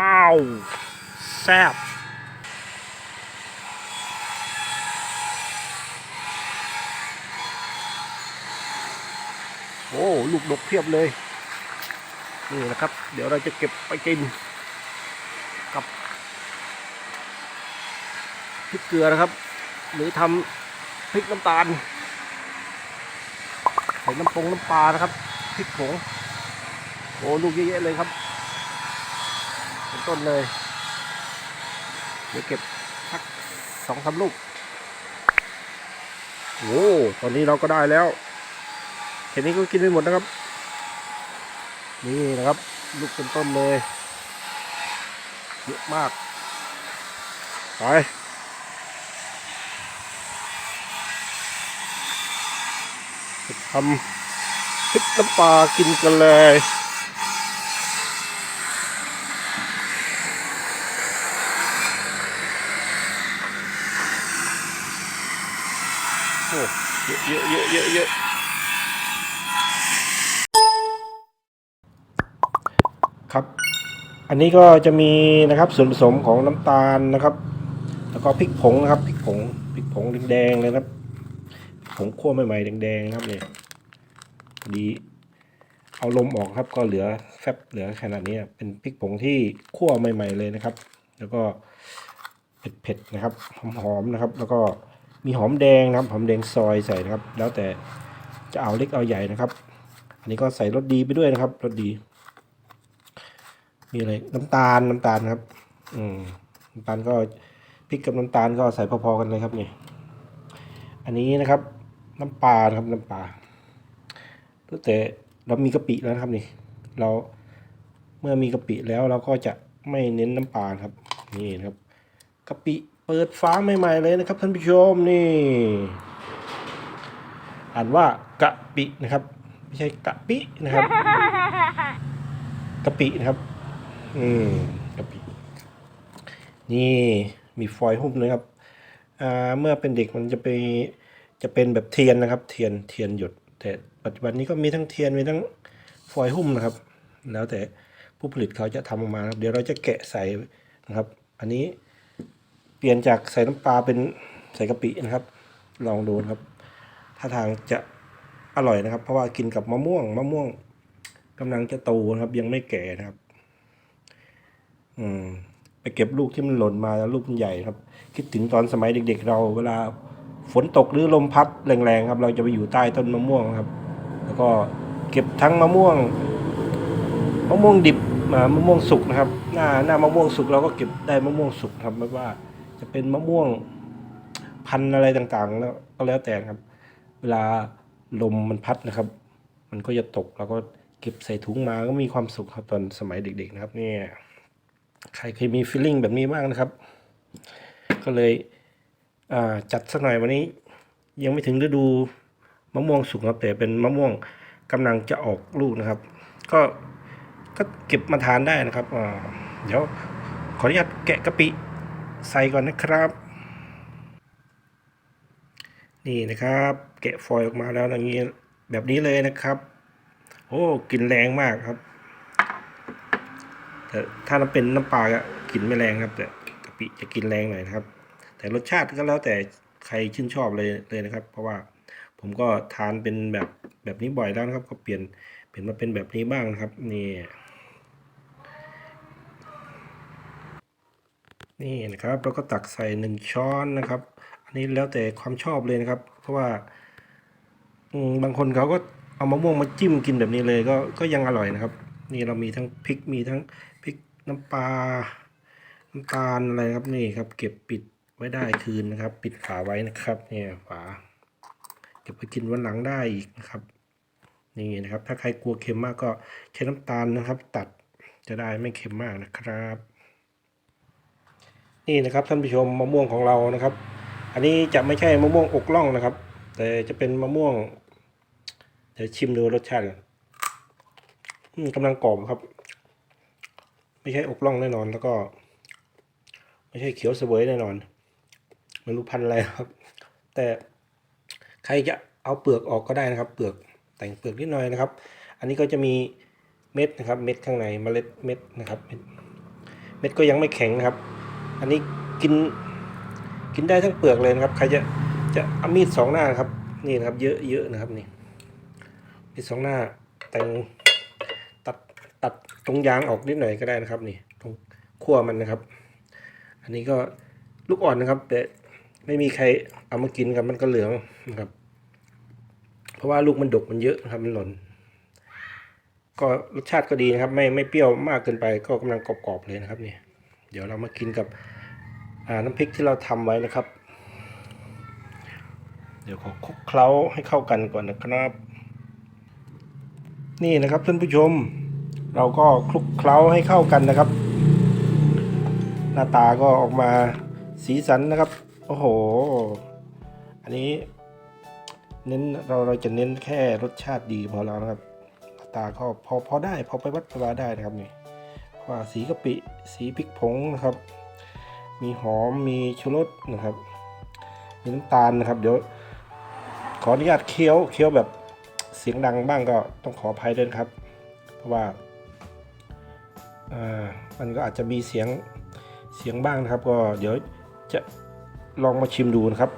ว้าว แซ่บโอ้ลูกดกเพียบเลย นี่นะครับ เดี๋ยวเราจะเก็บไปกิน กับพริกเกลือนะครับ หรือทำพริกน้ำตาลใส่น้ำปงน้ำปลานะครับพริกผงโอ้ลูกเยอะๆเลยครับ ต้นเลย เดี๋ยวเก็บสักสองสามลูกโอ้ตอนนี้เราก็ได้แล้วแค่นี้ก็กินไปหมดนะครับ นี่นะครับ ลูกเป็นต้นเลยเยอะมากไปทำพริกน้ำปลากินกันเลย โอ้ เยอะเยอะครับ อันนี้ก็จะมีนะครับส่วนผสมของน้ำตาลนะครับ แล้วก็พริกผงนะครับพริกผงพริกผงแดงๆเลยครับผงคั่วใหม่ๆแดงๆนะครับเนี่ยดีเอาลมออกครับก็เหลือแฟบเหลือขนาดนี้เป็นพริกผงที่คั่วใหม่ ๆเลยนะครับ แล้วก็เผ็ดๆนะครับหอมๆนะครับ แล้วก็ มีหอมแดงนะครับหอมแดงซอยใส่นะครับ แล้วแต่จะเอาเล็กเอาใหญ่นะครับ อันนี้ก็ใส่รสดีไปด้วยนะครับรสดี มีอะไรน้ำตาลน้ำตาลครับ อืมน้ำตาลก็พริกกับน้ำตาลก็ใส่พอๆกันเลยครับเนี่ยอันนี้นะครับ น้ำปลานะครับน้ำปลาแต่เรามีกะปิแล้วครับนี่ เราเมื่อมีกะปิแล้วเราก็จะไม่เน้นน้ำปลาครับ นี่นะครับกะปิ เปิดฟ้าใหม่ ๆ เลยนะครับท่านผู้ชมนี่ อ่านว่ากะปินะครับ ไม่ใช่กะปินะครับกะปินะครับ อืมกะปิ นี่มีฟอยล์หุ้มเลยครับ อ่าเมื่อเป็นเด็กมันจะไปจะเป็นแบบเทียนนะครับ เทียนเทียนหยด แต่ปัจจุบันนี้ก็มีทั้งเทียนมีทั้งฟอยล์หุ้มนะครับ แล้วแต่ผู้ผลิตเขาจะทำออกมาครับเดี๋ยวเราจะแกะใส่นะครับ อันนี้ เปลี่ยนจากใส่น้ำปลาเป็นใส่กะปินะครับ ลองดูนะครับท่าทางจะอร่อยนะครับ เพราะว่ากินกับมะม่วงมะม่วงกำลังจะโตนะครับ ยังไม่แก่นะครับ อืมไปเก็บลูกที่มันหล่นมาแล้วลูกมันใหญ่ครับ คิดถึงตอนสมัยเด็ก ๆ เรา เวลาฝนตกหรือลมพัดแรงๆครับ เราจะไปอยู่ใต้ต้นมะม่วงครับ แล้วก็เก็บทั้งมะม่วงมะม่วงดิบมามะม่วงสุกนะครับ หน้าหน้ามะม่วงสุกเราก็เก็บได้มะม่วงสุกครับไม่ว่า จะเป็นมะม่วงพันอะไรต่างๆ แล้วก็แล้วแต่ครับ เวลาลมมันพัดนะครับ มันก็จะตกเราก็เก็บใส่ถุงมาก็มีความสุขครับตอนสมัยเด็ก ๆ นะครับเนี่ยใครเคยมีฟีลลิ่งแบบนี้บ้างนะครับ ก็เลยจัดสักหน่อยวันนี้ ยังไม่ถึงฤดูมะม่วงสุกครับแต่เป็นมะม่วงกำลังจะออกลูกนะครับ ก็ก็เก็บมาทานได้นะครับเดี๋ยวขออนุญาตแกะกะปิ ใส่ก่อนนะครับ นี่นะครับ แกะฟอยล์ออกมาแล้วอย่างนี้แบบนี้เลยนะครับ โอ้กลิ่นแรงมากครับแต่ถ้าเราเป็นน้ำปลาก็กลิ่นไม่แรงครับ แต่กะปิจะกินแรงหน่อยนะครับ แต่รสชาติก็แล้วแต่ใครชื่นชอบเลยเลยนะครับ เพราะว่าผมก็ทานเป็นแบบแบบนี้บ่อยแล้วนะครับ ก็เปลี่ยนเปลี่ยนมาเป็นแบบนี้บ้างนะครับ นี่ นี่นะครับเราก็ตักใส่หนึ่งช้อนนะครับ อันนี้แล้วแต่ความชอบเลยนะครับ เพราะว่าบางคนเขาก็เอามะม่วงมาจิ้มกินแบบนี้เลยก็ก็ยังอร่อยนะครับ นี่เรามีทั้งพริกมีทั้งพริกน้ำปลาน้ำตาลอะไรครับนี่ครับ เก็บปิดไว้ได้คืนนะครับ ปิดฝาไว้นะครับเนี่ยฝาเก็บไปกินวันหลังได้อีกนะครับนี่นะครับ ถ้าใครกลัวเค็มมากก็ใช้น้ำตาลนะครับ ตัดจะได้ไม่เค็มมากนะครับ นี่นะครับท่านผู้ชมมะม่วงของเรานะครับ อันนี้จะไม่ใช่มะม่วงอกล่องนะครับ แต่จะเป็นมะม่วงเดี๋ยวชิมดูรสชาติก่อนอืมกำลังกรอบครับ ไม่ใช่อกล่องแน่นอนแล้วก็ ไม่ใช่เขียวเสวยแน่นอนไม่รู้พันอะไรครับ แต่ใครจะเอาเปลือกออกก็ได้นะครับ เปลือกแต่งเปลือกนิดหน่อยนะครับ อันนี้ก็จะมีเม็ดนะครับ เม็ดข้างในเมล็ดเม็ดนะครับ เม็ดก็ยังไม่แข็งนะครับ อันนี้กินกินได้ทั้งเปลือกเลยนะครับ ใครจะจะเอามีดสองหน้าครับ นี่นะครับ เยอะเยอะนะครับนี่มีดสองหน้าแต่งตัดตัดตรงยางออกนิดหน่อยก็ได้นะครับ นี่ ตรงขั้วมันนะครับ อันนี้ก็ลูกอ่อนนะครับแต่ไม่มีใครเอามากินครับมันก็เหลืองนะครับ เพราะว่าลูกมันดกมันเยอะนะครับมันหล่น ก็รสชาติก็ดีนะครับ ไม่ไม่เปรี้ยวมากเกินไปก็กำลังกรอบๆเลยนะครับนี่ เดี๋ยวเรามากินกับน้ำพริกที่เราทำไว้นะครับ เดี๋ยวขอคลุกเคล้าให้เข้ากันก่อนนะครับ นี่นะครับท่านผู้ชม เราก็คลุกเคล้าให้เข้ากันนะครับ หน้าตาก็ออกมาสีสันนะครับ โอ้โห อันนี้เน้นเราเราจะเน้นแค่รสชาติดีพอแล้วนะครับหน้าตาก็พอพอได้พอไปวัดไปวาได้นะครับนี่ ว่าสีกะปิ สีพริกผงนะครับ มีหอมมีชูรสนะครับ มีน้ำตาลนะครับ เดี๋ยวขออนุญาตเคี้ยวเคี้ยวแบบเสียงดังบ้างก็ต้องขออภัยด้วยนครับ เพราะว่าอ่ามันก็อาจจะมีเสียงเสียงบ้างนะครับ ก็เดี๋ยวจะลองมาชิมดูนะครับ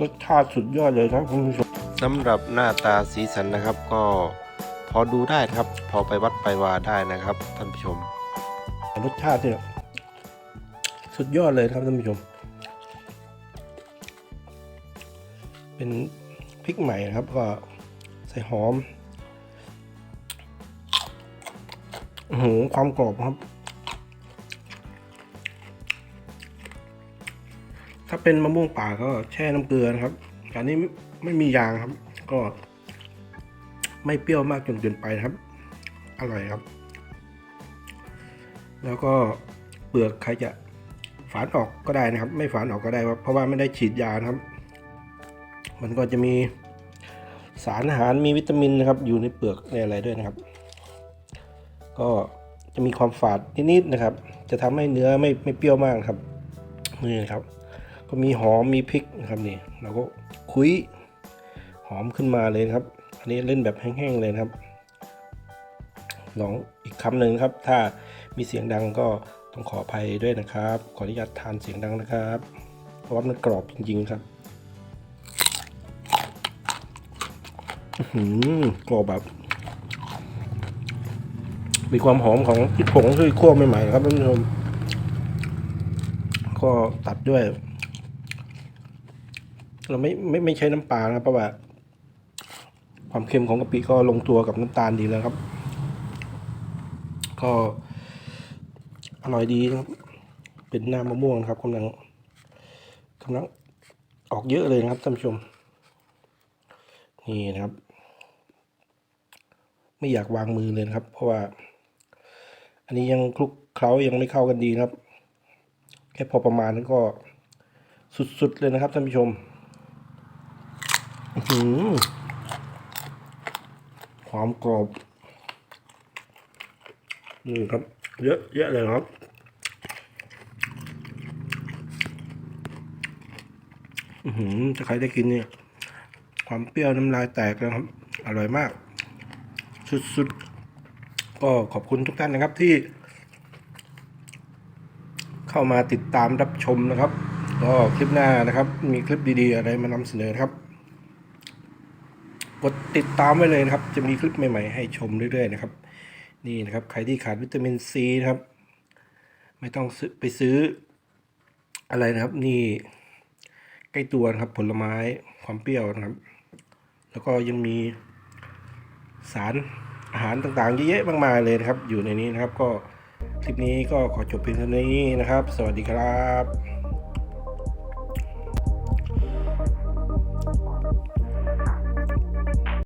รสชาติสุดยอดเลยครับคุณผู้ชม สำหรับหน้าตาสีสันนะครับ ก็พอดูได้ครับ พอไปวัดไปวาได้นะครับ ท่านผู้ชม รสชาติเนี่ยสุดยอดเลยครับท่านผู้ชม เป็นพริกใหม่นะครับก็ใส่หอมโอ้โหความกรอบครับ ถ้าเป็นมะม่วงป่าก็แช่น้ำเกลือนะครับอันนี้ ไม่มียางครับ ก็ ไม่เปรี้ยวมากจนเกินไปครับ อร่อยครับ แล้วก็เปลือกใครจะฝานออกก็ได้นะครับ ไม่ฝานออกก็ได้เพราะว่าไม่ได้ฉีดยานะครับ มันก็จะมีสารอาหารมีวิตามินนะครับ อยู่ในเปลือกในอะไรด้วยนะครับ ก็จะมีความฝาดนิดๆนะครับ จะทำให้เนื้อไม่ไม่เปรี้ยวมากครับนี่นะครับ ก็มีหอมมีพริกนะครับนี่เราก็คุย หอมขึ้นมาเลยครับ อันนี้เล่นแบบแห้งๆเลยครับลองอีกคำหนึ่งครับ ถ้ามีเสียงดังก็ต้องขออภัยด้วยนะครับ ขออนุญาตทานเสียงดังนะครับ เพราะว่ามันกรอบจริงๆครับอื้อหือกรอบแบบมีความหอมของพริกผงที่คั่วใหม่ๆนะครับท่านผู้ชมก็ตัดด้วย เราไม่ไม่ไม่ใช้น้ำปลานะเพราะว่า ความเค็มของกะปิก็ลงตัวกับน้ำตาลดีแล้วครับ ก็อร่อยดีนะครับ เป็นน้ำมะม่วงครับกำลังกำลังออกเยอะเลยนะครับท่านผู้ชม นี่นะครับ ไม่อยากวางมือเลยนะครับ เพราะว่า อันนี้ยังคลุกเคล้ายังไม่เข้ากันดีนะครับ แค่พอประมาณนั้นก็สุดๆเลยนะครับท่านผู้ชม อือ หอความกรอบนี่ครับเยอะเยอะเลยครับอือหือถ้าใครได้กินเนี่ย ความเปรี้ยวน้ำลายแตกนะครับ อร่อยมาก สุดๆ ก็ขอบคุณทุกท่านนะครับที่ เข้ามาติดตามรับชมนะครับ ก็คลิปหน้านะครับ มีคลิปดีๆ อะไรมานำเสนอครับ กดติดตามไว้เลยนะครับ จะมีคลิปใหม่ๆให้ชมเรื่อยๆนะครับ นี่นะครับใครที่ขาดวิตามินซีนะครับ ไม่ต้องไปซื้ออะไรนะครับ นี่ใกล้ตัวนะครับ ผลไม้ความเปรี้ยวนะครับ แล้วก็ยังมีสารอาหารต่างๆเยอะแยะมากมายเลยนะครับ อยู่ในนี้นะครับ ก็คลิปนี้ก็ขอจบเพียงเท่านี้นะครับ สวัสดีครับ